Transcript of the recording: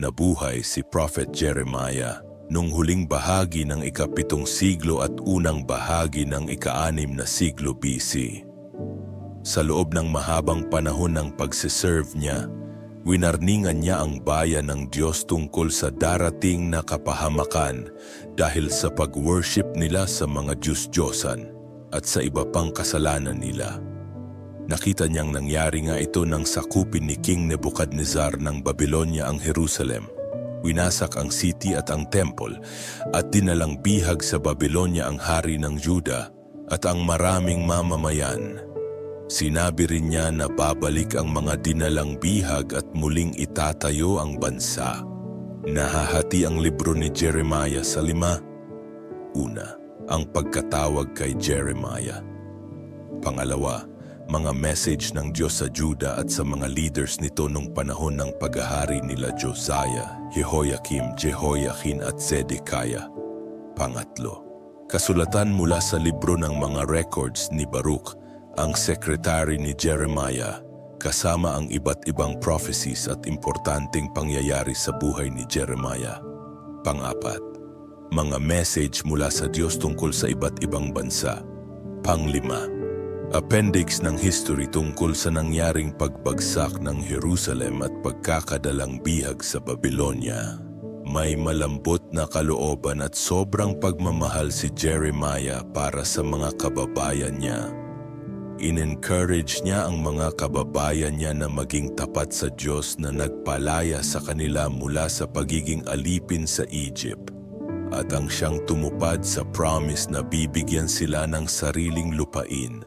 nabuhay si Prophet Jeremiah nung huling bahagi ng ikapitong siglo at unang bahagi ng ikaanim na siglo BC. Sa loob ng mahabang panahon ng pagsiserve niya, winarningan niya ang bayan ng Diyos tungkol sa darating na kapahamakan dahil sa pag-worship nila sa mga Diyos-Diyosan at sa iba pang kasalanan nila. Nakita niyang nangyari nga ito nang sakupin ni King Nebuchadnezzar ng Babylonia ang Jerusalem. Winasak ang city at ang temple at dinalang bihag sa Babylonia ang hari ng Juda at ang maraming mamamayan. Sinabi rin niya na babalik ang mga dinalang bihag at muling itatayo ang bansa. Nahahati ang libro ni Jeremiah sa lima. Una, ang pagkatawag kay Jeremiah. Pangalawa, mga message ng Diyos sa Juda at sa mga leaders nito nung panahon ng paghahari nila Josiah, Jehoiakim, Jehoiachin at Zedekiah. Pangatlo, kasulatan mula sa libro ng mga records ni Baruch, ang sekretary ni Jeremiah, kasama ang iba't ibang prophecies at importanteng pangyayari sa buhay ni Jeremiah. Pangapat, mga message mula sa Diyos tungkol sa iba't ibang bansa. Panglima, appendix ng history tungkol sa nangyaring pagbagsak ng Jerusalem at pagkakadalang bihag sa Babylonia. May malambot na kalooban at sobrang pagmamahal si Jeremiah para sa mga kababayan niya. In-encourage niya ang mga kababayan niya na maging tapat sa Diyos na nagpalaya sa kanila mula sa pagiging alipin sa Egypt at ang siyang tumupad sa promise na bibigyan sila ng sariling lupain